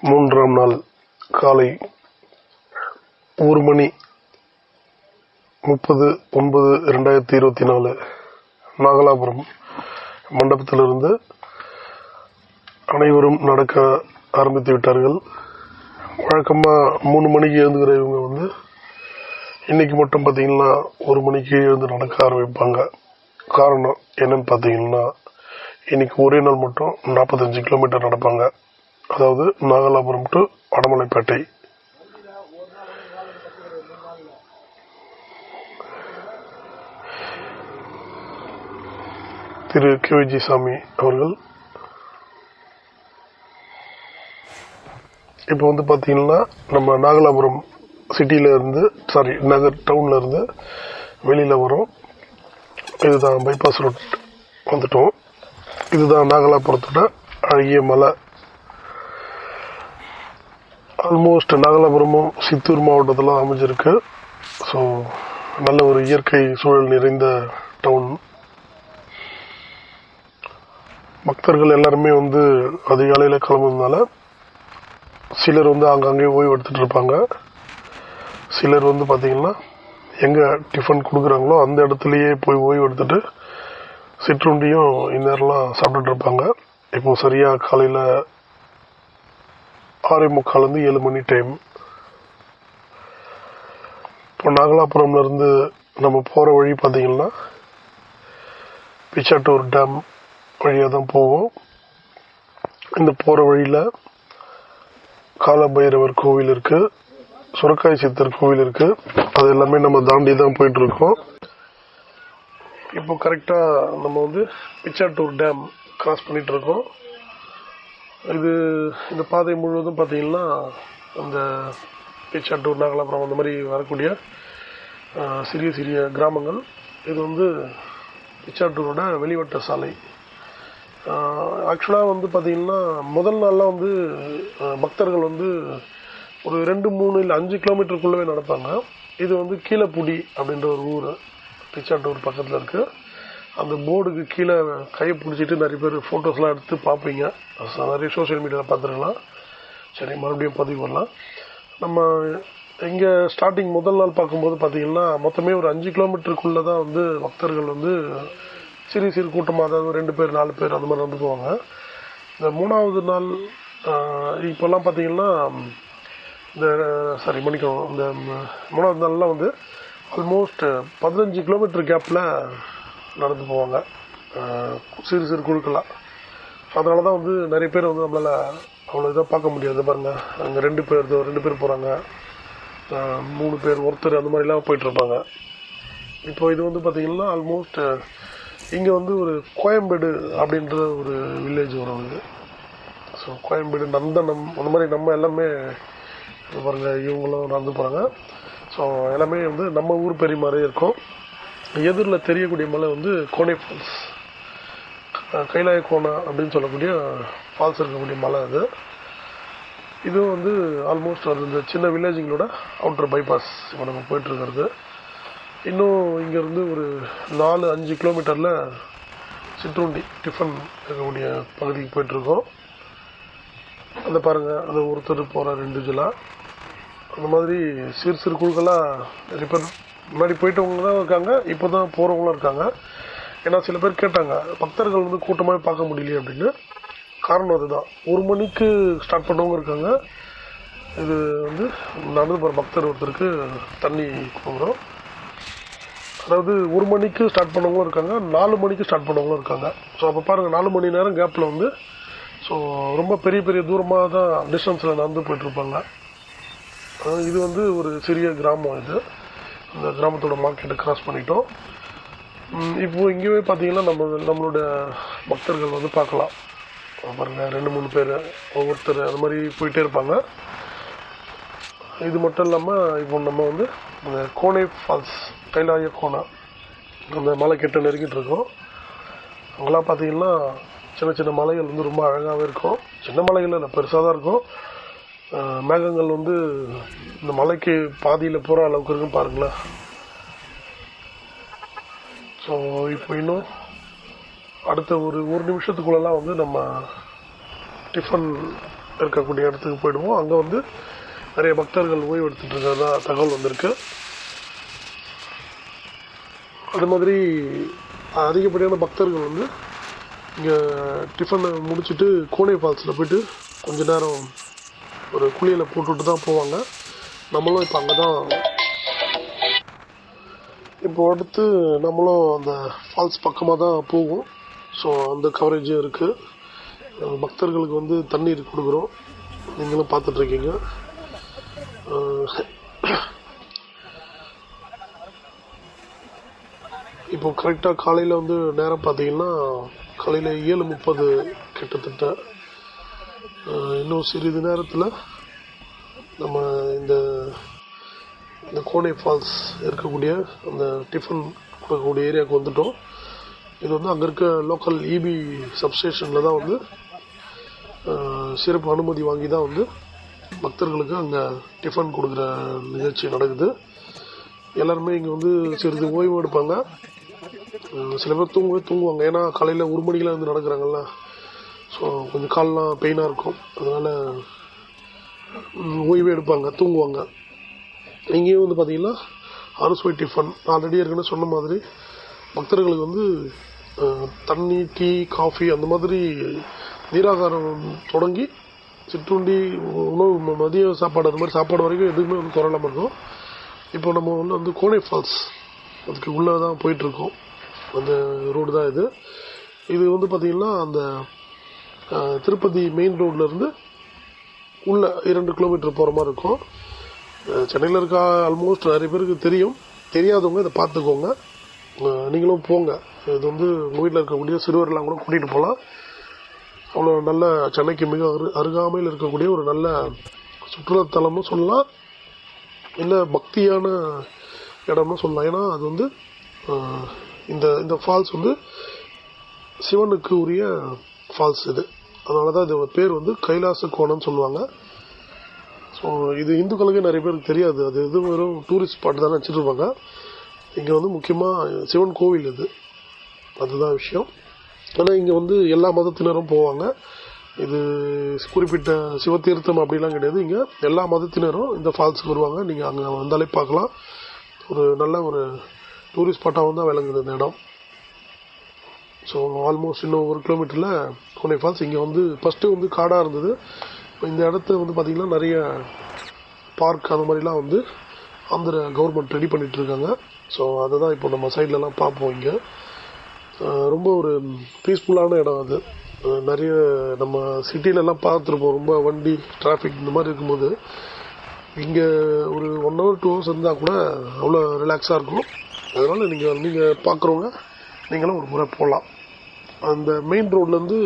மூன்றாம் நாள் காலை ஒரு மணி முப்பது ஒன்பது ரெண்டாயிரத்தி இருபத்தி நாலு நாகலாபுரம் மண்டபத்திலிருந்து அனைவரும் நடக்க ஆரம்பித்து விட்டார்கள். வழக்கமாக மூணு மணிக்கு எழுந்துக்கிற இவங்க வந்து இன்னைக்கு மட்டும் பார்த்தீங்கன்னா ஒரு மணிக்கு எழுந்து நடக்க ஆரம்பிப்பாங்க. காரணம் என்னன்னு பார்த்தீங்கன்னா இன்னைக்கு ஒரே நாள் மட்டும் நாற்பத்தஞ்சு கிலோமீட்டர் நடப்பாங்க. அதாவது நாகலாபுரம் டு வடமலைப்பேட்டை திரு கேவிஜி சாமி அவர்கள். இப்போ வந்து பார்த்தீங்கன்னா நம்ம நாகலாபுரம் சிட்டியில இருந்து சாரி நகர் டவுன்ல இருந்து வெளியில வரோம். இதுதான் பைபாஸ் ரோட் வந்துட்டோம். இதுதான் நாகலாபுரத்தோட அழகிய மலை. ஆல்மோஸ்ட் நாகலாபுரமும் சித்தூர் மாவட்டத்தில் அமைஞ்சிருக்கு. ஸோ நல்ல ஒரு இயற்கை சூழல் நிறைந்த டவுன் பக்தர்கள் எல்லாருமே வந்து அதிகாலையில் கிளம்புறதுனால சிலர் வந்து அங்கங்கே ஓய்வு எடுத்துட்டு இருப்பாங்க. சிலர் வந்து பார்த்தீங்கன்னா எங்கே டிஃபன் கொடுக்குறாங்களோ அந்த இடத்துலையே போய் ஓய்வு எடுத்துட்டு சிற்றுண்டியும் இந்நேரம்லாம் சாப்பிட்டுட்டு இருப்பாங்க. இப்போ சரியாக காலையில் ஆறே முக்கால்லேருந்து ஏழு மணி டைம் இப்போ நாகலாபுரம்லேருந்து நம்ம போகிற வழி பார்த்தீங்கன்னா பிச்சாட்டூர் டேம் வழியாக தான் போவோம். இந்த போகிற வழியில் காலபைரவர் கோவில் இருக்குது சுரக்காய் சித்தர் கோவில் இருக்குது அது எல்லாமே நம்ம தாண்டி தான் போயிட்டுருக்கோம். இப்போ கரெக்டாக நம்ம வந்து பிச்சாட்டூர் டேம் கிராஸ் பண்ணிகிட்ருக்கோம் இருக்கோம் இது இந்த பாதை முழுவதும் பார்த்திங்கன்னா அந்த பிச்சாட்டூர் நாகலாபுரம் அந்த மாதிரி வரக்கூடிய சிறிய சிறிய கிராமங்கள். இது வந்து பிச்சாட்டூரோட வெளிவட்ட சாலை. ஆக்சுவலாக வந்து பார்த்தீங்கன்னா முதல் நாள்லாம் வந்து பக்தர்கள் வந்து ஒரு ரெண்டு மூணு இல்லை அஞ்சு கிலோமீட்டருக்குள்ளவே நடப்பாங்க. இது வந்து கீழப்புடி அப்படின்ற ஒரு ஊர் பிச்சாட்டூர் பக்கத்தில் இருக்குது அந்த போர்டுக்கு கீழே கையை பிடிச்சிட்டு நிறைய பேர் ஃபோட்டோஸ்லாம் எடுத்து பார்ப்பீங்க. நிறைய சோஷியல் மீடியாவில் பார்த்துருக்கலாம். சரி மறுபடியும் பதிவு பண்ணலாம். நம்ம இங்கே ஸ்டார்டிங் முதல் நாள் பார்க்கும்போது பார்த்தீங்கன்னா மொத்தமே ஒரு அஞ்சு கிலோமீட்டருக்குள்ளே தான் வந்து பக்தர்கள் வந்து சிறு சிறு கூட்டமாக அதாவது ரெண்டு பேர் நாலு பேர் அந்த மாதிரி நடந்து போவாங்க. இந்த மூணாவது நாள் இப்போல்லாம் பார்த்தீங்கன்னா இந்த சாரி மன்னிக்கணும் இந்த மூணாவது நாள்லாம் வந்து ஆல்மோஸ்ட் பதினஞ்சு கிலோமீட்டர் கேப்பில் நடந்து போவாங்க. சிறு சிறு குழுக்களாக அதனால தான் வந்து நிறைய பேர் வந்து நம்மளால் அவ்வளோ இதாக பார்க்க முடியாது. பாருங்கள் அங்கே ரெண்டு பேர் இதோ ரெண்டு பேர் போகிறாங்க மூணு பேர் ஒருத்தர் அந்த மாதிரிலாம் போயிட்டுருப்பாங்க இப்போ இது வந்து பார்த்தீங்கன்னா ஆல்மோஸ்ட் இங்கே வந்து ஒரு கோயம்பேடு அப்படின்ற ஒரு வில்லேஜ் வரும் இது ஸோ கோயம்பேடு நந்தனம் அந்த மாதிரி நம்ம எல்லாமே பாருங்கள் இவங்களும் நடந்து போகிறாங்க ஸோ எல்லாமே வந்து நம்ம ஊர் பெரிய மாதிரி இருக்கும். எதிரில் தெரியக்கூடிய மலை வந்து கோனே ஃபால்ஸ் கைலாய கோனா அப்படின்னு சொல்லக்கூடிய ஃபால்ஸ் இருக்கக்கூடிய மலை அது. இதுவும் வந்து ஆல்மோஸ்ட் அது இந்த சின்ன வில்லேஜுங்களோட அவுட்டர் பைபாஸ் இப்போ நம்ம போயிட்டுருக்கிறது இன்னும் இங்கேருந்து ஒரு நாலு அஞ்சு கிலோமீட்டரில் சிற்றுண்டி டிஃபன் இருக்கக்கூடிய பகுதிக்கு போயிட்டுருக்கோம் அதை பாருங்கள் அது ஒருத்தர் போகிறார் ரெண்டு அந்த மாதிரி சிறு சிறு குழுக்களாக ரிப்பன் முன்னாடி போயிட்டவங்க தான் இருக்காங்க இப்போ தான் போகிறவங்களும் இருக்காங்க. ஏன்னா சில பேர் கேட்டாங்க பக்தர்கள் வந்து கூட்டமாக பார்க்க முடியலையே அப்படின்னு. காரணம் அதுதான். ஒரு மணிக்கு ஸ்டார்ட் பண்ணவங்க இருக்காங்க. இது வந்து நடந்து போகிற பக்தர் ஒருத்தருக்கு தண்ணி கொடுக்குறோம். அதாவது ஒரு மணிக்கு ஸ்டார்ட் பண்ணவங்களும் இருக்காங்க நாலு மணிக்கு ஸ்டார்ட் பண்ணவங்களும் இருக்காங்க. ஸோ அப்போ பாருங்கள் நாலு மணி நேரம் கேப்பில் வந்து ஸோ ரொம்ப பெரிய பெரிய தூரமாக தான் டிஸ்டன்ஸில் நடந்து போயிட்டுருப்பாங்க இது வந்து ஒரு சிறிய கிராமம் இது. இந்த கிராமத்தோட மார்க்கெட்டை கிராஸ் பண்ணிட்டோம். இப்போது இங்கேயுமே பார்த்தீங்கன்னா நம்ம நம்மளோட பக்தர்கள் வந்து பார்க்கலாம். பாருங்க ரெண்டு மூணு பேர் ஒவ்வொருத்தர் அந்த மாதிரி போயிட்டே இருப்பாங்க. இது மட்டும் இல்லாமல் இப்போ நம்ம வந்து இந்த கோனை ஃபால்ஸ் கைலாய கோனா அந்த மலை கிட்ட நெருங்கிட்டு இருக்கோம். அங்கெல்லாம் பார்த்தீங்கன்னா சின்ன சின்ன மலைகள் வந்து ரொம்ப அழகாகவே இருக்கும். சின்ன மலைகள் இல்லை பெருசாக தான் இருக்கும். மேகங்கள் வந்து இந்த மலைக்கு பாதியில் போகிற அளவுக்கு இருக்கும் பாருங்களேன். ஸோ இப்போ இன்னும் அடுத்த ஒரு ஒரு நிமிஷத்துக்குள்ளெல்லாம் வந்து நம்ம டிஃபன் இருக்கக்கூடிய இடத்துக்கு போயிடுவோம். அங்கே வந்து நிறைய பக்தர்கள் ஓய்வு எடுத்துகிட்டு இருக்கிறதா தகவல் வந்திருக்கு. அது மாதிரி அதிகப்படியான பக்தர்கள் வந்து இங்கே டிஃபனை முடிச்சுட்டு கோனை ஃபால்ஸில் போயிட்டு கொஞ்ச நேரம் ஒரு குழியில் போட்டுட்டு தான் போவாங்க. நம்மளும் இப்போ அங்கே தான் இப்போ அடுத்து நம்மளும் அந்த ஃபால்ஸ் பக்கமாக தான் போவோம். ஸோ அந்த கவரேஜும் இருக்குது பக்தர்களுக்கு வந்து தண்ணீர் கொடுக்குறோம். நீங்களும் பார்த்துட்ருக்கீங்க. இப்போ கரெக்டாக காலையில் வந்து நேரம் பார்த்தீங்கன்னா காலையில் ஏழு முப்பது கிட்டத்தட்ட. இன்னும் சிறிது நேரத்தில் நம்ம இந்த இந்த கோனை ஃபால்ஸ் இருக்கக்கூடிய அந்த டிஃபன் கொடுக்கக்கூடிய ஏரியாவுக்கு வந்துட்டோம். இது வந்து அங்கே இருக்க லோக்கல் இபி சப்ஸ்டேஷனில் தான் வந்து சிறப்பு அனுமதி வாங்கி தான் வந்து பக்தர்களுக்கு அங்கே டிஃபன் கொடுக்குற நிகழ்ச்சி நடக்குது. எல்லாருமே இங்கே வந்து சிறிது ஓய்வு எடுப்பாங்க. சில பேர் தூங்கவே தூங்குவாங்க. ஏன்னா காலையில் ஒரு மணிக்கெலாம் வந்து நடக்கிறாங்கல்ல. ஸோ கொஞ்சம் கால்லாம் பெயினாக இருக்கும். அதனால் ஓய்வே எடுப்பாங்க தூங்குவாங்க. இங்கேயும் வந்து பார்த்தீங்கன்னா அறுசுவை டிஃபன் ஆல்ரெடி ஏற்கனவே சொன்ன மாதிரி பக்தர்களுக்கு வந்து தண்ணி டீ காஃபி அந்த மாதிரி நீராகாரம் தொடங்கி சிற்றுண்டி உணவு மதிய சாப்பாடு அந்த மாதிரி சாப்பாடு வரைக்கும் எதுவுமே வந்து குறையில்லாம இருக்கும். இப்போ நம்ம வந்து வந்து கோனை ஃபால்ஸ் அதுக்கு உள்ளே தான் போயிட்டுருக்கோம் அந்த ரோடு தான் இது. இது வந்து பார்த்திங்கன்னா அந்த திருப்பதி மெயின் ரோட்லேருந்து உள்ள இரண்டு கிலோமீட்டர் போகிற மாதிரி இருக்கும். சென்னையில் இருக்க ஆல்மோஸ்ட் நிறைய பேருக்கு தெரியும். தெரியாதவங்க இதை பார்த்துக்கோங்க. நீங்களும் போங்க. இது வந்து உங்கள் வீட்டில் இருக்கக்கூடிய சிறுவர்லாம் கூட கூட்டிகிட்டு போகலாம் அவ்வளோ நல்ல சென்னைக்கு மிக அரு அருகாமையில் இருக்கக்கூடிய ஒரு நல்ல சுற்றுலாத்தலம்னு சொல்லலாம். இல்லை பக்தியான இடம்னு சொல்லலாம். ஏன்னா அது வந்து இந்த இந்த ஃபால்ஸ் வந்து சிவனுக்கு உரிய ஃபால்ஸ் இது. அதனால தான் இதோட பேர் வந்து கைலாச கோணம்னு சொல்லுவாங்க. ஸோ இது இந்துக்களுக்கே நிறைய பேருக்கு தெரியாது. அது எது வெறும் டூரிஸ்ட் ஸ்பாட் தானே வச்சுருப்பாங்க இங்கே வந்து முக்கியமாக சிவன் கோவில் இது. அதுதான் விஷயம். ஆனால் இங்கே வந்து எல்லா மதத்தினரும் போவாங்க. இது குறிப்பிட்ட சிவத்தீர்த்தம் அப்படிலாம் கிடையாது. இங்கே எல்லா மதத்தினரும் இந்த ஃபால்ஸுக்கு வருவாங்க. நீங்கள் அங்கே வந்தாலே பார்க்கலாம். ஒரு நல்ல ஒரு டூரிஸ்ட் ஸ்பாட்டாகவும் தான் விளங்குது இந்த இடம். ஸோ ஆல்மோஸ்ட் இன்னும் ஒரு கிலோமீட்டரில் கோனை ஃபால்ஸ் இங்கே வந்து ஃபஸ்ட்டு வந்து காடாக இருந்தது. இப்போ இந்த இடத்த வந்து பார்த்திங்கன்னா நிறைய பார்க் அந்த மாதிரிலாம் வந்து ஆந்திர கவர்மெண்ட் ரெடி பண்ணிட்டு இருக்காங்க. ஸோ அதை தான் இப்போ நம்ம சைட்லலாம் பார்ப்போம் இங்கே. ரொம்ப ஒரு பீஸ்ஃபுல்லான இடம் அது. நிறைய நம்ம சிட்டிலலாம் பார்த்துருப்போம். ரொம்ப வண்டி டிராஃபிக் இந்த மாதிரி இருக்கும்போது. இங்கே ஒரு ஒன் ஹவர் டூ ஹவர்ஸ் இருந்தால் கூட அவ்வளோ ரிலாக்ஸாக இருக்கும். அதனால் நீங்கள் நீங்கள் பார்க்குறவங்க நீங்களும் ஒரு முறை போகலாம் அந்த மெயின் ரோட்லேருந்து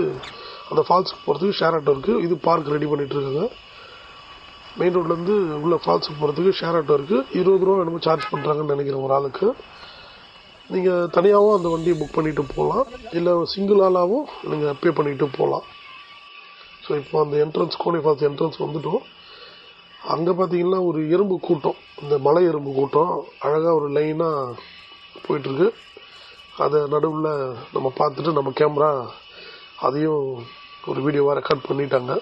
அந்த ஃபால்ஸுக்கு போகிறதுக்கு ஷேர் ஆட்டோ இருக்குது இது பார்க் ரெடி பண்ணிகிட்ருக்காங்க இருக்காங்க. மெயின் ரோட்லேருந்து உள்ள ஃபால்ஸுக்கு போகிறதுக்கு ஷேர் ஆட்டோ இருக்குது இருபது ரூபா என்னமோ சார்ஜ் பண்ணுறாங்கன்னு நினைக்கிறேன் ஒரு ஆளுக்கு. நீங்கள் தனியாகவும் அந்த வண்டியை புக் பண்ணிவிட்டு போகலாம். இல்லை சிங்கிள் ஆளாகவும் நீங்கள் பே பண்ணிவிட்டு போகலாம். ஸோ இப்போ அந்த என்ட்ரன்ஸ் கோனி ஃபால்ஸ் என்ட்ரன்ஸ் வந்துட்டோம். அங்கே பார்த்தீங்கன்னா ஒரு எறும்பு கூட்டம். இந்த மலை எறும்பு கூட்டம். அழகாக ஒரு லைனாக போயிட்டுருக்கு அதை நடுவில் நம்ம பார்த்துட்டு நம்ம கேமரா அதையும் ஒரு வீடியோவாக ரெக்கார்ட் பண்ணிட்டாங்க.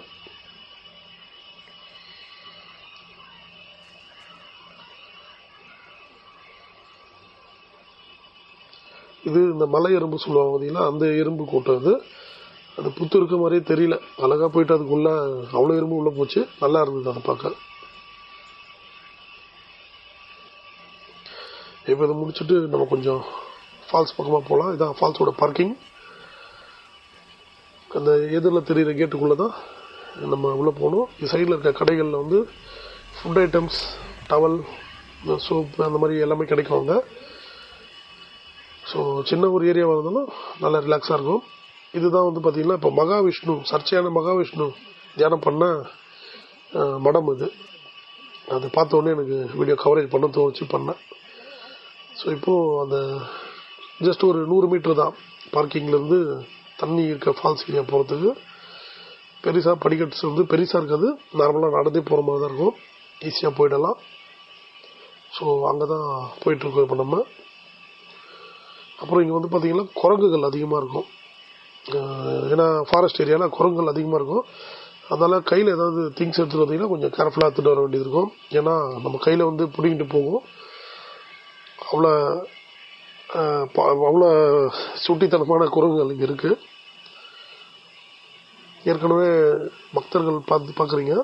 இது இந்த மலை எறும்பு சொல்லுவாங்க பார்த்தீங்களா அந்த எறும்பு கூட்டம் இது அது புத்து இருக்க மாதிரியே தெரியல. அழகாக போயிட்டு அதுக்குள்ள அவ்வளோ எறும்பு உள்ளே போச்சு. நல்லா இருந்தது அதை பார்க்க. இப்போ இதை முடிச்சுட்டு நம்ம கொஞ்சம் ஃபால்ஸ் பக்கமாக போகலாம் இதான் ஃபால்ஸோட பார்க்கிங் அந்த எதிரில் தெரிகிற கேட்டுக்குள்ளே தான் நம்ம உள்ளே போகணும். இது சைடில் இருக்க கடைகளில் வந்து ஃபுட் ஐட்டம்ஸ் டவல் சோப்பு அந்த மாதிரி எல்லாமே கிடைக்கும் அங்கே. ஸோ சின்ன ஒரு ஏரியாவாக இருந்தாலும் நல்லா ரிலாக்ஸாக இருக்கும். இதுதான் வந்து பார்த்திங்கன்னா இப்போ மகாவிஷ்ணு சர்ச்சையான மகாவிஷ்ணு தியானம் பண்ண மடம் இது. அதை பார்த்த உடனே எனக்கு வீடியோ கவரேஜ் பண்ண தோணுச்சு பண்ணேன். ஸோ இப்போது அந்த ஜஸ்ட் ஒரு நூறு மீட்டர் தான். பார்க்கிங்லேருந்து தண்ணி இருக்க ஃபால்ஸ் ஏரியா போகிறதுக்கு பெருசாக படிக்கட்ஸ் வந்து பெருசாக இருக்காது. நார்மலாக நடந்தே போகிற மாதிரி தான் இருக்கும். ஈஸியாக போயிடலாம். ஸோ அங்கே தான் போயிட்டுருக்கோம் இப்போ நம்ம. அப்புறம் இங்கே வந்து பார்த்திங்கன்னா குரங்குகள் அதிகமாக இருக்கும். ஏன்னா ஃபாரஸ்ட் ஏரியாவில் குரங்குகள் அதிகமாக இருக்கும். அதனால் கையில் ஏதாவது திங்ஸ் எடுத்துகிட்டு வந்தீங்கன்னா கொஞ்சம் கேர்ஃபுல்லாக எடுத்துகிட்டு வர வேண்டியது இருக்கும். ஏன்னா நம்ம கையில் வந்து பிடிங்கிட்டு போகும். அவ்வளோ அவ்வளோ சுட்டித்தனமான குரங்குகள் இங்கே இருக்குது ஏற்கனவே பக்தர்கள் பார்த்து பார்க்குறீங்க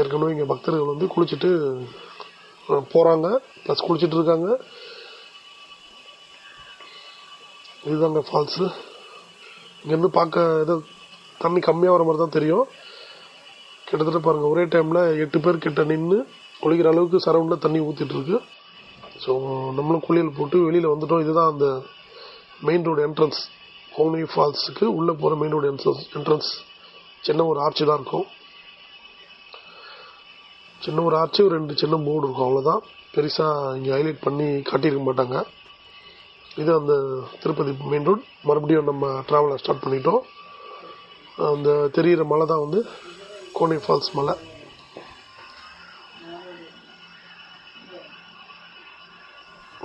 ஏற்கனவே இங்கே பக்தர்கள் வந்து குளிச்சுட்டு போகிறாங்க ப்ளஸ் குளிச்சுட்டு இருக்காங்க. இதுதாங்க ஃபால்ஸு இங்கேருந்து பார்க்க ஏதோ தண்ணி கம்மியாக வர மாதிரி தான் தெரியும். கிட்டத்தட்ட பாருங்கள் ஒரே டைமில் எட்டு பேர் கிட்ட நின்று குளிக்கிற அளவுக்கு சரௌண்டில் தண்ணி ஊற்றிட்டுருக்கு ஸோ நம்மளும் குளியல் போட்டு வெளியில் வந்துட்டோம். இதுதான் அந்த மெயின் ரோடு என்ட்ரன்ஸ் கோமி ஃபால்ஸுக்கு உள்ளே போகிற மெயின் ரோடு என்ட்ரன்ஸ் என்ட்ரன்ஸ் சின்ன ஒரு ஆர்ச்சு தான் இருக்கும். சின்ன ஒரு ஆர்ச்சு ரெண்டு சின்ன போர்டு இருக்கும். அவ்வளோதான் பெருசாக இங்கே ஹைலைட் பண்ணி காட்டியிருக்க மாட்டாங்க. இது அந்த திருப்பதி மெயின் ரோட் மறுபடியும் நம்ம ட்ராவலை ஸ்டார்ட் பண்ணிட்டோம். அந்த தெரியிற மலை தான் வந்து கோனி ஃபால்ஸ் மலை.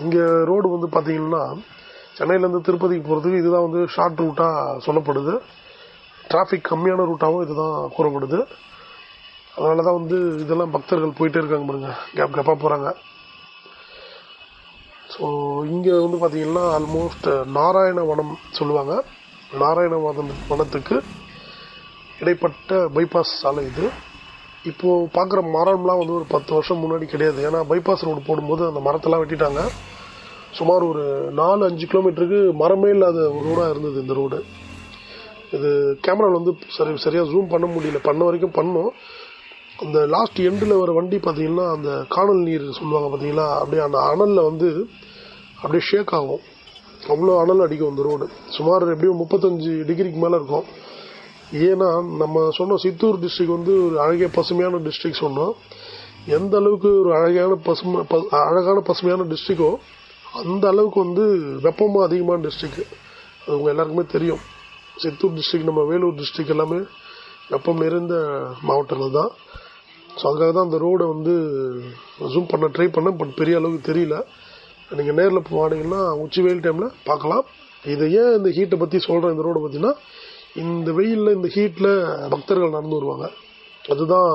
இங்கே ரோடு வந்து பார்த்தீங்கன்னா சென்னையிலேருந்து திருப்பதிக்கு போகிறதுக்கு இதுதான் வந்து ஷார்ட் ரூட்டாக சொல்லப்படுது. டிராஃபிக் கம்மியான ரூட்டாகவும் இதுதான் கூறப்படுது. அதனால தான் வந்து இதெல்லாம் பக்தர்கள் போயிட்டே இருக்காங்க பாருங்க. கேப் கேப்பாக போகிறாங்க ஸோ இங்கே வந்து பார்த்தீங்கன்னா ஆல்மோஸ்ட் நாராயண வனம் சொல்லுவாங்க. நாராயண வனம் வனத்துக்கு இடைப்பட்ட பைபாஸ் சாலை இது. இப்போது பார்க்குற மரம்லாம் வந்து ஒரு பத்து வருஷம் முன்னாடி கிடையாது. ஏன்னா பைபாஸ் ரோடு போடும்போது அந்த மரத்தெல்லாம் வெட்டிட்டாங்க. சுமார் ஒரு நாலு அஞ்சு கிலோமீட்டருக்கு மரமே இல்லாத ரோடாக இருந்தது இந்த ரோடு இது கேமராவில் வந்து சரி சரியாக ஜூம் பண்ண முடியல. பண்ண வரைக்கும் பண்ணோம். அந்த லாஸ்ட் எண்டில் வர வண்டி பார்த்தீங்கன்னா அந்த காணல் நீர் சொல்லுவாங்க பார்த்தீங்களா அப்படியே அந்த அனலில் வந்து அப்படியே ஷேக் ஆகும். அவ்வளோ அனல் அடிக்கும் அந்த ரோடு சுமார் எப்படியும் முப்பத்தஞ்சு டிகிரிக்கு மேலே இருக்கும். ஏன்னா நம்ம சொன்னோம் சித்தூர் டிஸ்ட்ரிக் வந்து ஒரு அழகிய பசுமையான டிஸ்ட்ரிக் சொன்னோம் எந்த அளவுக்கு ஒரு அழகான பசுமை ப- அழகான பசுமையான டிஸ்ட்ரிக்கோ அந்த அளவுக்கு வந்து வெப்பமும் அதிகமான டிஸ்ட்ரிக்ட் அது உங்கள் எல்லாருக்குமே தெரியும். சித்தூர் டிஸ்ட்ரிக் நம்ம வேலூர் டிஸ்ட்ரிக் எல்லாமே வெப்பம் நிறைந்த மாவட்டங்கள் தான். ஸோ அதுக்காக தான் அந்த ரோடை வந்து ஜூம் பண்ண ட்ரை பண்ணேன் பட் பெரிய அளவுக்கு தெரியல. நீங்கள் நேரில் போனீங்கன்னா உச்சி வெயில் டைமில் பார்க்கலாம். இதை ஏன் இந்த ஹீட்டை பற்றி சொல்கிறேன் இந்த ரோடை பற்றினா இந்த வெயிலில் இந்த ஹீட்டில் பக்தர்கள் நடந்து வருவாங்க. அதுதான்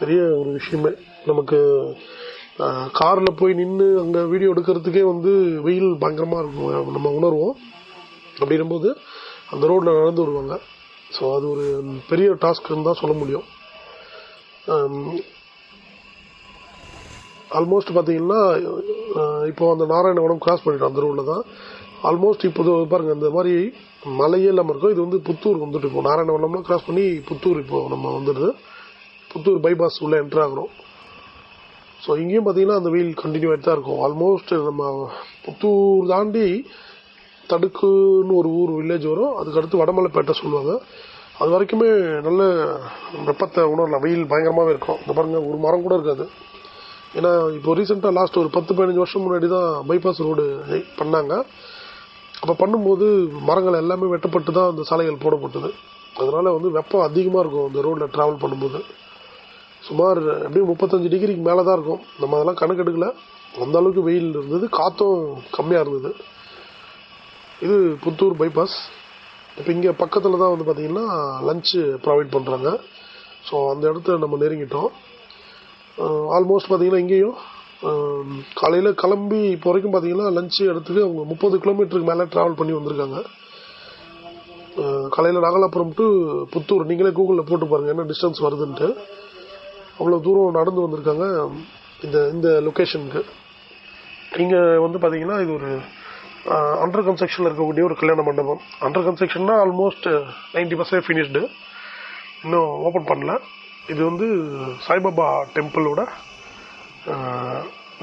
பெரிய ஒரு விஷயமே. நமக்கு காரில் போய் நின்று அங்கே வீடியோ எடுக்கிறதுக்கே வந்து வெயில் பயங்கரமாக இருக்கும். நம்ம உணர்வோம். அப்படின்னும்போது அந்த ரோட்டில் நடந்து வருவாங்க. ஸோ அது ஒரு பெரிய டாஸ்க்குன்னு தான் சொல்ல முடியும். ஆல்மோஸ்ட் பார்த்தீங்கன்னா இப்போ அந்த நாராயணவனம் கிராஸ் பண்ணிட்டோம் அந்த ரோட்டில் தான் ஆல்மோஸ்ட் இப்போ பாருங்க இந்த மாதிரி மலையே இல்லாமல் இருக்கும். இது வந்து புத்தூர் வந்துட்டு இப்போ நாராயணவனம்லாம் கிராஸ் பண்ணி புத்தூர் இப்போ நம்ம வந்துடுது. புத்தூர் பைபாஸ் உள்ளே என்ட்ரு ஆகிறோம். ஸோ இங்கேயும் பார்த்தீங்கன்னா அந்த வெயில் கண்டினியூ ஆகிட்டு தான் இருக்கும். ஆல்மோஸ்ட் நம்ம புத்தூர் தாண்டி தடுக்குன்னு ஒரு ஊர் வில்லேஜ் வரும். அதுக்கு அடுத்து வடமலைப்பேட்டை சொல்லுவாங்க. அது வரைக்குமே நல்ல வெப்பத்தை உணரலாம். வெயில் பயங்கரமாகவே இருக்கும். இந்த பாருங்க ஒரு மரம் கூட இருக்காது. ஏன்னா இப்போ ரீசெண்டாக லாஸ்ட் ஒரு பத்து பதினஞ்சு வருஷம் முன்னாடி தான் பைபாஸ் ரோடு பண்ணாங்க. அப்போ பண்ணும்போது மரங்கள் எல்லாமே வெட்டப்பட்டு தான் அந்த சாலைகள் போடப்பட்டது. அதனால் வந்து வெப்பம் அதிகமாக இருக்கும் அந்த ரோட்டில் ட்ராவல் பண்ணும்போது. சுமார் எப்படியும் முப்பத்தஞ்சு டிகிரிக்கு மேலே தான் இருக்கும். நம்ம அதெல்லாம் கணக்கெடுக்கல. அந்த அளவுக்கு வெயில் இருந்தது. காற்றும் கம்மியாக இருந்தது. இது புத்தூர் பைபாஸ் இப்போ இங்கே பக்கத்தில் தான் வந்து பார்த்திங்கன்னா லஞ்சு ப்ரொவைட் பண்ணுறாங்க ஸோ அந்த இடத்த நம்ம நெருங்கிட்டோம். ஆல்மோஸ்ட் பார்த்திங்கன்னா இங்கேயும் காலையில் கிளம்பி இப்போ வரைக்கும் பார்த்தீங்கன்னா லஞ்சு எடுத்துட்டு அவங்க முப்பது கிலோமீட்டருக்கு மேலே ட்ராவல் பண்ணி வந்திருக்காங்க. காலையில் நாகலாபுரம் டு புத்தூர். நீங்களே கூகுளில் போட்டு பாருங்கள் என்ன டிஸ்டன்ஸ் வருதுன்ட்டு. அவ்வளோ தூரம் நடந்து வந்திருக்காங்க இந்த இந்த லொக்கேஷனுக்கு இங்கே வந்து பார்த்தீங்கன்னா இது ஒரு அண்டர் கன்ஸ்ட்ரக்ஷனில் இருக்கக்கூடிய ஒரு கல்யாண மண்டபம். அண்டர் கன்ஸ்ட்ரக்ஷன்னா ஆல்மோஸ்ட் நைன்டி பர்சன்ட் ஃபினிஷ்டு இன்னும் ஓப்பன் பண்ணல. இது வந்து சாய்பாபா டெம்பிளோட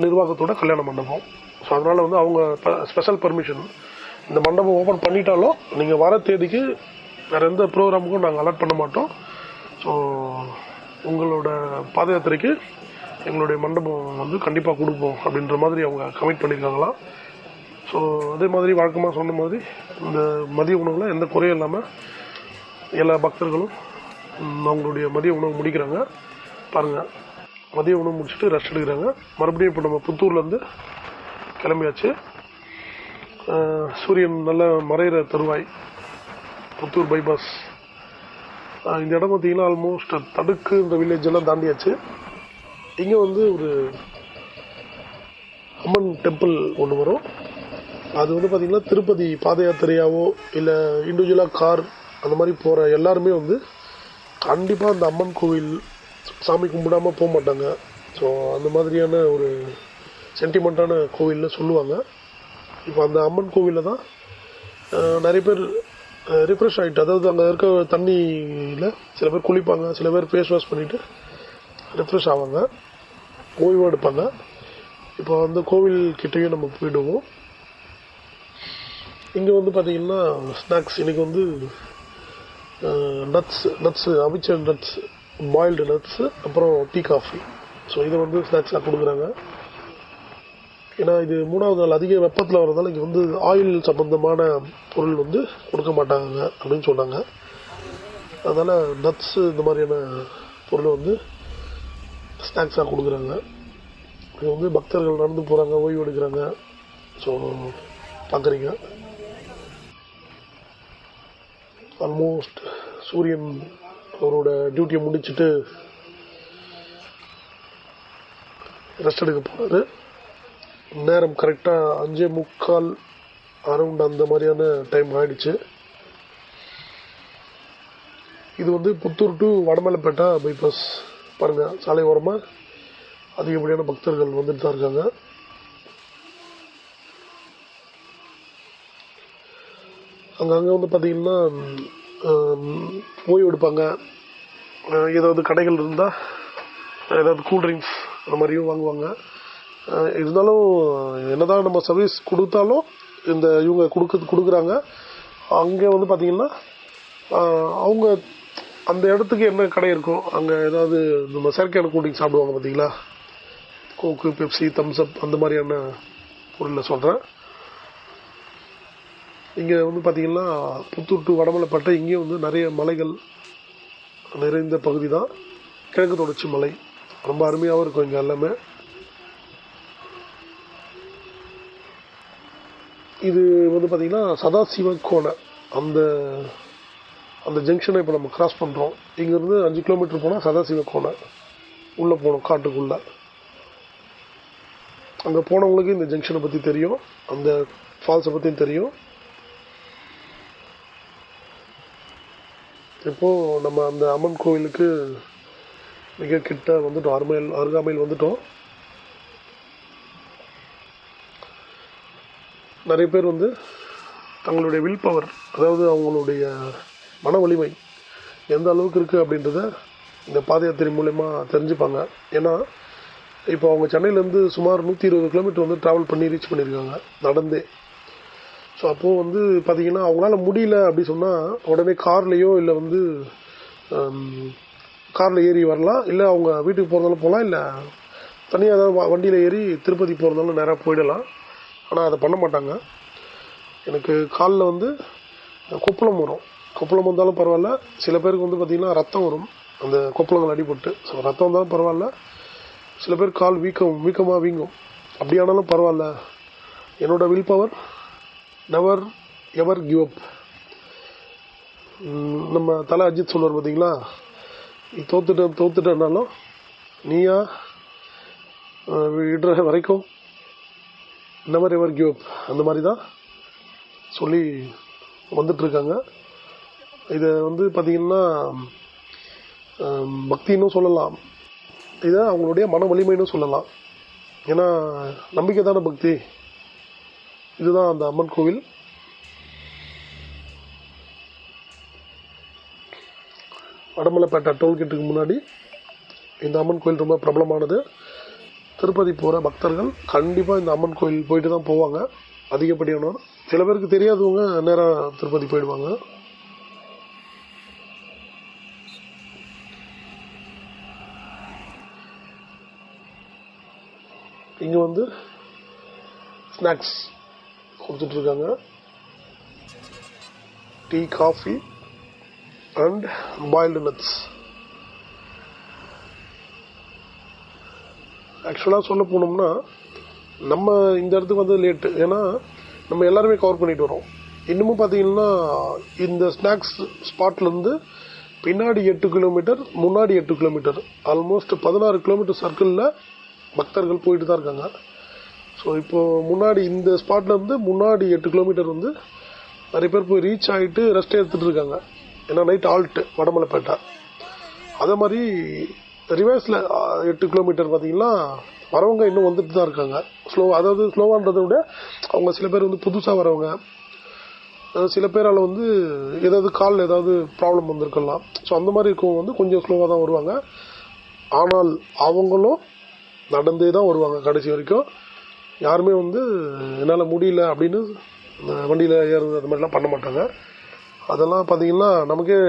நிர்வாகத்தோட கல்யாண மண்டபம். ஸோ அதனால் வந்து அவங்க ஸ்பெஷல் பர்மிஷன் இந்த மண்டபம் ஓப்பன் பண்ணிட்டாலும் நீங்கள் வர தேதிக்கு வேறு எந்த ப்ரோக்ராமுக்கும் நாங்கள் அலாட் பண்ண மாட்டோம். ஸோ உங்களோட பாத யாத்திரைக்கு எங்களுடைய மண்டபம் வந்து கண்டிப்பாக கொடுப்போம் அப்படின்ற மாதிரி அவங்க கமிட் பண்ணியிருக்காங்களாம் ஸோ அதே மாதிரி வழக்கமாக சொன்ன மாதிரி இந்த மதிய உணவில் எந்த குறையும் இல்லாமல் எல்லா பக்தர்களும் அவங்களுடைய மதிய உணவு முடிக்கிறாங்க. பாருங்கள் மதிய உணவு முடிச்சுட்டு ரெஸ்ட் எடுக்கிறாங்க. மறுபடியும் இப்போ நம்ம புத்தூர்லேருந்து கிளம்பியாச்சு. சூரியன் நல்ல மறையிற தருவாய். புத்தூர் பைபாஸ் இந்த இடம் பார்த்தீங்கன்னா ஆல்மோஸ்ட் தடுக்கு இந்த வில்லேஜ் எல்லாம் தாண்டியாச்சு. இங்கே வந்து ஒரு அம்மன் டெம்பிள் ஒன்று வரும். அது வந்து பார்த்தீங்கன்னா திருப்பதி பாத யாத்திரையாவோ இல்லை இண்டிவிஜுவலாக கார் அந்த மாதிரி போகிற எல்லாருமே வந்து கண்டிப்பாக அந்த அம்மன் கோவில் சாமி கும்பிடாம போக மாட்டாங்க. ஸோ அந்த மாதிரியான ஒரு சென்டிமெண்ட்டான கோவிலில் சொல்லுவாங்க. இப்போ அந்த அம்மன் கோவிலில் தான் நிறைய பேர் ரிஃப்ரெஷ் ஆகிட்டு அதாவது அங்கே இருக்க தண்ணியில் சில பேர் குளிப்பாங்க சில பேர் ஃபேஸ் வாஷ் பண்ணிவிட்டு ரிஃப்ரெஷ் ஆவாங்க ஓய்வு எடுப்பாங்க. இப்போ அந்த கோவில் கிட்டேயும் நம்ம போயிடுவோம். இங்கே வந்து பார்த்திங்கன்னா ஸ்நாக்ஸ் இன்றைக்கி வந்து நட்ஸ் நட்ஸு அவிச்ச நட்ஸ் பாயில்டு நட்ஸு அப்புறம் டீ காஃபி ஸோ இதை வந்து ஸ்நாக்ஸாக கொடுக்குறாங்க. ஏன்னா இது மூணாவது நாள் அதிக வெப்பத்தில் வர்றதால இங்கே வந்து ஆயில் சம்பந்தமான பொருள் வந்து கொடுக்க மாட்டாங்க அப்படின்னு சொன்னாங்க. அதனால் நட்ஸு இந்த மாதிரியான பொருள் வந்து ஸ்நாக்ஸாக கொடுக்குறாங்க. இது வந்து பக்தர்கள் நடந்து போகிறாங்க ஓய்வு எடுக்கிறாங்க. ஸோ பார்க்குறீங்க ஆல்மோஸ்ட் சூரியன் அவரோட டியூட்டியை முடிச்சுட்டு ரெஸ்ட் எடுக்க போனார் நேரம் கரெக்டாக அஞ்சே முக்கால் அரவுண்ட் அந்த மாதிரியான டைம் ஆயிடுச்சு. இது வந்து புத்தூர் டு வடமலைப்பேட்டா பைபாஸ் பாருங்கள் சாலை ஓரமாக அதிகப்படியான பக்தர்கள் வந்துட்டு தான் இருக்காங்க. அங்கங்கே வந்து பார்த்தீங்கன்னா ஓய்வு எடுப்பாங்க. ஏதாவது கடைகள் இருந்தால் ஏதாவது கூல்ட்ரிங்க்ஸ் அந்த மாதிரியும் வாங்குவாங்க. இருந்தாலும் என்னதான் நம்ம சர்வீஸ் கொடுத்தாலும் இந்த இவங்க கொடுக்க கொடுக்குறாங்க. அங்கே வந்து பார்த்திங்கன்னா அவங்க அந்த இடத்துக்கு என்ன கடை இருக்கும் அங்கே ஏதாவது நம்ம செயற்கையான கூல்ட்ரிங்க்ஸ் சாப்பிடுவாங்க பார்த்தீங்களா கோக்கு பெப்சி தம்ஸ்அப் அந்த மாதிரியான பொருளில் சொல்கிறேன் இங்கே வந்து பார்த்திங்கன்னா புத்தூர் டு வடமலைப்பட்டை இங்கேயும் வந்து நிறைய மலைகள் நிறைந்த பகுதி தான் கிழக்கு தொடர்ச்சி மலை. ரொம்ப அருமையாகவும் இருக்கும் இங்கே எல்லாமே. இது வந்து பார்த்திங்கன்னா சதாசிவ கோணை. அந்த அந்த ஜங்ஷனை இப்போ நம்ம கிராஸ் பண்ணுறோம் இங்கேருந்து அஞ்சு கிலோமீட்டர் போனால் சதாசிவ கோணை. உள்ளே போகணும் காட்டுக்குள்ளே. அங்கே போனவங்களுக்கு இந்த ஜங்ஷனை பற்றி தெரியும். அந்த ஃபால்ஸை பற்றியும் தெரியும். இப்போது நம்ம அந்த அம்மன் கோவிலுக்கு மிக கிட்ட வந்துட்டோம். அருமையில் அருகாமையில் வந்துட்டோம். நிறைய பேர் வந்து தங்களுடைய வில் பவர் அதாவது அவங்களுடைய மன வலிமை எந்த அளவுக்கு இருக்குது அப்படின்றத இந்த பாத யாத்திரை மூலயமா தெரிஞ்சுப்பாங்க. ஏன்னா இப்போ அவங்க சென்னையிலேருந்து சுமார் நூற்றி இருபது கிலோமீட்டர் வந்து ட்ராவல் பண்ணி ரீச் பண்ணியிருக்காங்க நடந்தே. ஸோ அப்போது வந்து பார்த்தீங்கன்னா அவங்களால முடியல அப்படி சொன்னால் உடனே கார்லேயோ இல்லை வந்து காரில் ஏறி வரலாம். இல்லை அவங்க வீட்டுக்கு போகிறதாலும் போகலாம் இல்லை தனியாக ஏதாவது வண்டியில் ஏறி திருப்பதி போகிறதாலும் நேராக போயிடலாம். ஆனால் அதை பண்ண மாட்டாங்க. எனக்கு காலில் வந்து கொப்பளம் வரும். கொப்பளம் வந்தாலும் பரவாயில்ல. சில பேருக்கு வந்து பார்த்திங்கன்னா ரத்தம் வரும். அந்த கொப்பளங்கள் அடிபட்டு. ஸோ ரத்தம் வந்தாலும் பரவாயில்ல. சில பேர் கால் வீக்கம் வீக்கமாக வீங்கும். அப்படி ஆனாலும் பரவாயில்ல. என்னோட will power never ever give up நம்ம தலை அஜித் சொல்லுவார் பார்த்தீங்களா நீ தோத்துட்ட தோத்துட்டனாலும் நீயா விடுற வரைக்கும் நெவர் எவர் கிவ் அப் அந்த மாதிரி தான் சொல்லி வந்துட்டுருக்காங்க இதை வந்து பார்த்திங்கன்னா பக்தின்னும் சொல்லலாம். இதை அவங்களுடைய மன வலிமைன்னு சொல்லலாம். ஏன்னா நம்பிக்கை தானே பக்தி. இதுதான் அந்த அம்மன் கோவில். வடமலைப்பேட்டை டோல்கேட்டுக்கு முன்னாடி இந்த அம்மன் கோயில் ரொம்ப பிரபலமானது. திருப்பதி போகிற பக்தர்கள் கண்டிப்பாக இந்த அம்மன் கோயில் போயிட்டு தான் போவாங்க. அதிகப்படியான சில பேருக்கு தெரியாதவங்க நேராக திருப்பதி போயிடுவாங்க. இங்கே வந்து ஸ்நாக்ஸ் கொடுத்துட்ருக்காங்க. Tea coffee and boiled nuts ஆக்சுவலாக சொல்ல போனோம்னா நம்ம இந்த இடத்துக்கு வந்து லேட்டு ஏன்னா நம்ம எல்லாருமே கவர் பண்ணிட்டு வரோம். இன்னமும் பார்த்தீங்கன்னா இந்த ஸ்நாக்ஸ் ஸ்பாட்லேருந்து பின்னாடி எட்டு கிலோமீட்டர் முன்னாடி எட்டு கிலோமீட்டர் ஆல்மோஸ்ட் பதினாறு கிலோமீட்டர் சர்க்கிளில் பக்தர்கள் போயிட்டு தான் இருக்காங்க. ஸோ இப்போ முன்னாடி இந்த ஸ்பாட்ல இருந்து முன்னாடி எட்டு கிலோமீட்டர் வந்து நிறைய பேர் போய் ரீச் ஆகிட்டு ரெஸ்ட் எடுத்துட்டு இருக்காங்க. ஏன்னா நைட் ஆல்ட்டு வடமலைப்பேட்டை. அதே மாதிரி ரிவர்ஸில் எட்டு கிலோமீட்டர் பார்த்தீங்கன்னா வரவங்க இன்னும் வந்துட்டு தான் இருக்காங்க. ஸ்லோ அதாவது ஸ்லோவான்றதை விட அவங்க சில பேர் வந்து புதுசாக வரவங்க. சில பேரால் வந்து ஏதாவது காலில் ஏதாவது ப்ராப்ளம் வந்திருக்கலாம். ஸோ அந்த மாதிரி இருக்கவங்க வந்து கொஞ்சம் ஸ்லோவாக தான் வருவாங்க. ஆனால் அவங்களும் நடந்தே தான் வருவாங்க கடைசி வரைக்கும். யாருமே வந்து என்னால் முடியல அப்படின்னு இந்த வண்டியில் ஏறுறது அது மாதிரிலாம் பண்ண மாட்டாங்க. அதெல்லாம் பார்த்தீங்கன்னா நமக்கே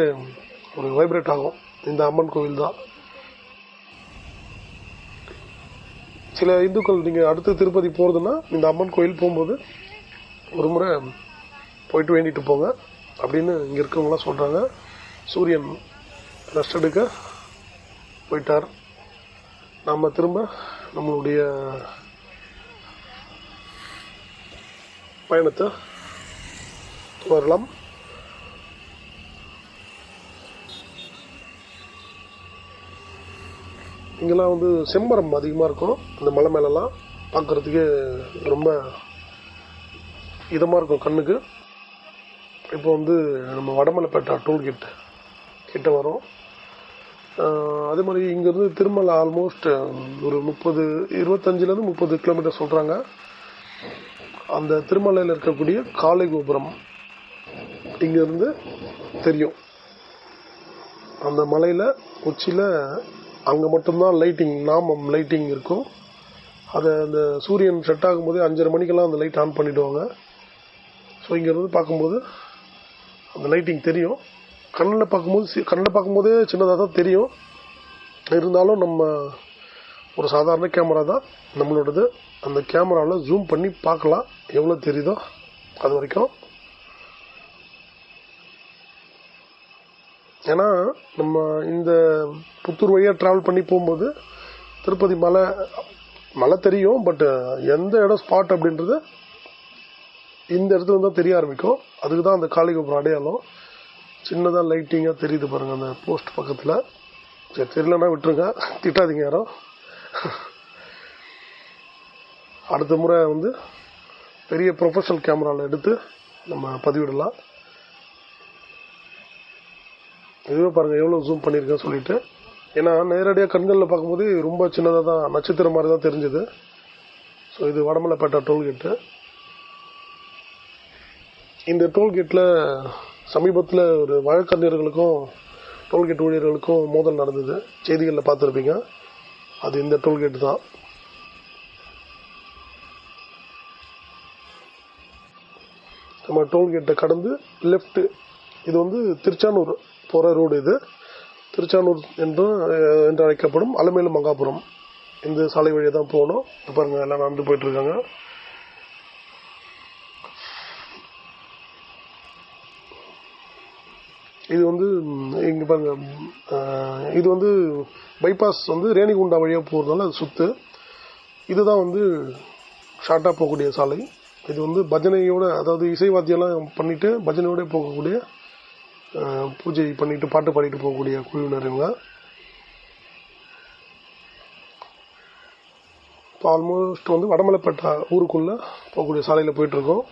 ஒரு வைப்ரேட் ஆகும். இந்த அம்மன் கோவில் தான். சில இந்துக்கள் நீங்கள் அடுத்து திருப்பதி போகிறதுன்னா இந்த அம்மன் கோயில் போகும்போது ஒரு முறை போயிட்டு வேண்டிட்டு போங்க அப்படின்னு இங்கே இருக்கவங்களாம் சொல்கிறாங்க சூரியன் ரெஸ்ட் எடுக்க போயிட்டார். நாம் திரும்ப நம்மளுடைய பயணத்தை வரலாம். இங்கெல்லாம் வந்து செம்மரம் அதிகமாக இருக்கும். அந்த மலை மேலெல்லாம் பார்க்குறதுக்கே ரொம்ப இதமாக இருக்கும் கண்ணுக்கு. இப்போ வந்து நம்ம வடமலைப்பேட்டை டோல்கேட் கிட்ட வரோம். அதே மாதிரி இங்கேருந்து திருமலை ஆல்மோஸ்ட் ஒரு முப்பது இருபத்தஞ்சிலேருந்து முப்பது கிலோமீட்டர் சொல்கிறாங்க அந்த திருமலையில் இருக்கக்கூடிய காளை கோபுரம் இங்கேருந்து தெரியும். அந்த மலையில் உச்சியில் அங்கே மட்டும்தான் லைட்டிங் நாமம் லைட்டிங் இருக்கும். அதை அந்த சூரியன் செட் ஆகும்போது அஞ்சரை மணிக்கெல்லாம் அந்த லைட் ஆன் பண்ணிவிடுவாங்க ஸோ இங்கேருந்து பார்க்கும்போது அந்த லைட்டிங் தெரியும். கண்ணில் பார்க்கும்போது சி- கண்ணில் பார்க்கும்போதே சின்னதாக தான் தெரியும். இருந்தாலும் நம்ம ஒரு சாதாரண கேமரா தான். நம்மளோடது அந்த கேமராவில் ஜூம் பண்ணி பார்க்கலாம். எவ்வளோ தெரியுதோ அது வரைக்கும். ஏன்னா நம்ம இந்த புத்தூர் வழியாக ட்ராவல் பண்ணி போகும்போது திருப்பதி மலை மலை தெரியும் பட் எந்த இடம் ஸ்பாட் அப்படின்றது இந்த இடத்துல தான் தெரிய ஆரம்பிக்கும். அதுக்கு தான் அந்த காளிகோபுரம் அடையாளம். சின்னதாக லைட்டிங்காக தெரியுது பாருங்கள் அந்த போஸ்ட் பக்கத்தில். சரி தெரியலன்னா விட்டுருங்க. திட்டாதீங்க யாரும். அடுத்த முறை வந்து பெரிய ப்ரொஃபஷனல் கேமராவில் எடுத்து நம்ம பதிவிடலாம். இதுவே பாருங்கள் எவ்வளோ ஜூம் பண்ணியிருக்கேன் சொல்லிட்டு. ஏன்னா நேரடியாக கண்களில் பார்க்கும்போது ரொம்ப சின்னதாக தான் நட்சத்திரம் மாதிரி தான் தெரிஞ்சுது. ஸோ இது வடமலைப்பேட்டை டோல்கேட்டு இந்த டோல்கேட்டில் சமீபத்தில் ஒரு வழக்கறிஞர்களுக்கும் டோல்கேட் ஊழியர்களுக்கும் மோதல் நடந்தது. செய்திகளில் பார்த்துருப்பீங்க. அது இந்த டோல்கேட் தான். நம்ம டோல்கேட்டை கடந்து லெஃப்ட் இது வந்து திருச்சானூர் போகிற ரோடு இது. திருச்சானூர் என்று என்று அழைக்கப்படும் அலமேலு மங்காபுரம். இந்த சாலை வழியாக தான் போகணும். பாருங்கள் எல்லாம் நடந்து போயிட்டுருக்காங்க இது வந்து இங்கே பாருங்க இது வந்து பைபாஸ் வந்து ரேணிகுண்டா வழியாக போகிறதுனால அது சுத்து. இதுதான் வந்து ஷார்ட்டாக போகக்கூடிய சாலை. இது வந்து பஜனையோட அதாவது இசைவாத்தியெல்லாம் பண்ணிட்டு பஜனையோட போகக்கூடிய பூஜை பண்ணிட்டு பாட்டு பாடிட்டு போகக்கூடிய குழுவினர் இவங்க. இப்போ ஆல்மோஸ்ட் வந்து வடமலைப்பேட்டை ஊருக்குள்ளே போகக்கூடிய சாலையில் போயிட்டுருக்கோம்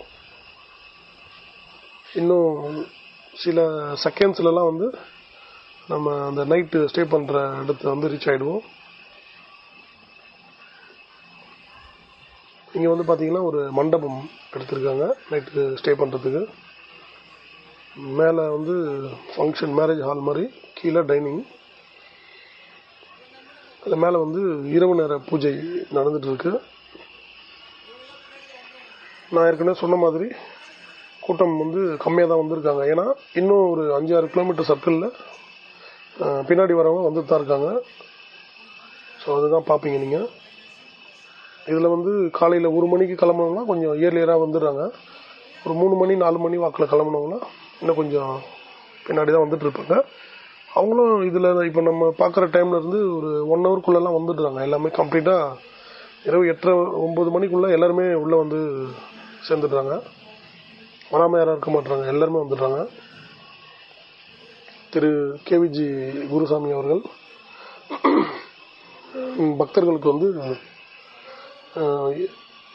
இன்னும் சில செகண்ட்ஸ்லலாம் வந்து நம்ம அந்த நைட்டு ஸ்டே பண்ணுற இடத்த வந்து ரீச் ஆகிடுவோம் இங்கே வந்து பார்த்தீங்கன்னா ஒரு மண்டபம் எடுத்திருக்காங்க நைட்டு ஸ்டே பண்ணுறதுக்கு மேலே வந்து ஃபங்க்ஷன் மேரேஜ் ஹால் மாதிரி கீழே டைனிங் அதில் மேலே வந்து இரவு நேர பூஜை நடந்துகிட்ருக்கு நான் ஏற்கனவே சொன்ன மாதிரி கூட்டம் வந்து கம்மியாக தான் வந்திருக்காங்க. ஏன்னா இன்னும் ஒரு அஞ்சு ஆறு கிலோமீட்டர் சர்க்கிளில் பின்னாடி வரவங்க வந்துட்டு தான் இருக்காங்க. ஸோ அதுதான் பார்ப்பீங்க நீங்கள் இதில் வந்து காலையில் ஒரு மணிக்கு கிளம்புனவங்களாம் கொஞ்சம் இயர்லியராக வந்துடுறாங்க. ஒரு மூணு மணி நாலு மணி வாக்கில் கிளம்புனவங்களாம் இன்னும் கொஞ்சம் பின்னாடி தான் வந்துட்டு இருப்பாங்க அவங்களும் இதில் இப்போ நம்ம பார்க்குற டைமில் இருந்து ஒரு ஒன் ஹவருக்குள்ளெல்லாம் வந்துடுறாங்க. எல்லாமே கம்ப்ளீட்டாக இரவு எட்டரை ஒம்பது மணிக்குள்ளே எல்லாருமே உள்ளே வந்து சேர்ந்துடுறாங்க. வராமல் யாரும் இருக்க மாட்டாங்க எல்லாருமே வந்துடுறாங்க திரு கேவிஜி குருசாமி அவர்கள் பக்தர்களுக்கு வந்து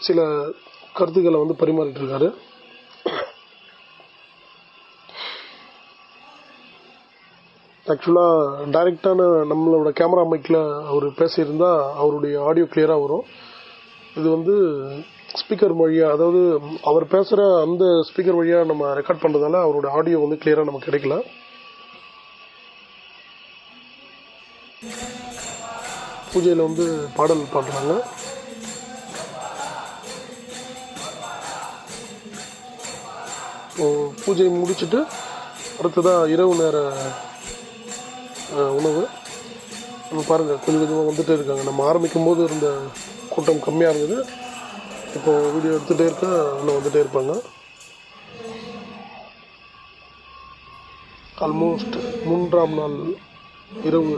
சில கருத்துக்களை வந்து பரிமாறிட்டு இருக்காரு. ஆக்சுவலாக டைரெக்டான நம்மளோட கேமரா மைக்கில் அவர் பேசியிருந்தால் அவருடைய ஆடியோ கிளியராக வரும். இது வந்து ஸ்பீக்கர் வழியாக அதாவது அவர் பேசுகிற அந்த ஸ்பீக்கர் வழியாக நம்ம ரெக்கார்ட் பண்ணுறதால அவரோட ஆடியோ வந்து கிளியராக நமக்கு கிடைக்கல. பூஜையில் வந்து பாடல் பாடுறாங்க. பூஜை முடிச்சுட்டு அடுத்ததாக இரவு நேர உணவு. நம்ம பாருங்கள் கொஞ்சம் கொஞ்சமாக வந்துட்டே இருக்காங்க. நம்ம ஆரம்பிக்கும் போது இருந்த கூட்டம் கம்மியாக இருந்தது. இப்போ வீடியோ எடுத்துகிட்டே இருக்க? இன்னும் வந்துகிட்டே இருப்பாங்க. ஆல்மோஸ்ட் மூன்றாம் நாள் இரவு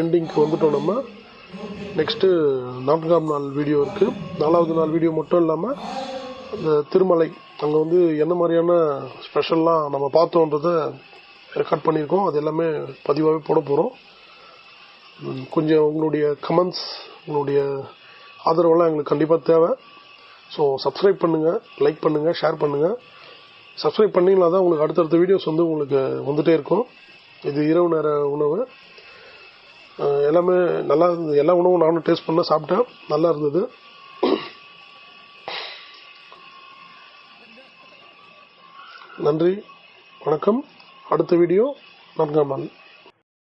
எண்டிங்க்கு வந்துட்டோம் நம்ம. நெக்ஸ்ட்டு நான்காம் நாள் வீடியோ இருக்குது நாலாவது நாள் வீடியோ மட்டும் இல்லாமல் இந்த திருமலை அங்கே வந்து என்ன மாதிரியான ஸ்பெஷல்லாம் நம்ம பார்த்தோன்றத ரெக்கார்ட் பண்ணியிருக்கோம். அது எல்லாமே பதிவாகவே போட போகிறோம் கொஞ்சம் உங்களுடைய கமெண்ட்ஸ் உங்களுடைய ஆதரவெல்லாம் எங்களுக்கு கண்டிப்பாக தேவை. ஸோ சப்ஸ்கிரைப் பண்ணுங்கள் லைக் பண்ணுங்கள் ஷேர் பண்ணுங்கள் சப்ஸ்கிரைப் பண்ணிங்களா தான் உங்களுக்கு அடுத்தடுத்த வீடியோஸ் வந்து உங்களுக்கு வந்துகிட்டே இருக்கும். இது இரவு நேர உணவு. எல்லாமே நல்லா இருந்தது. எல்லா உணவும் நானும் டேஸ்ட் பண்ண சாப்பிட்டேன். நல்லா இருந்தது. நன்றி. வணக்கம். அடுத்த வீடியோ நான்காம்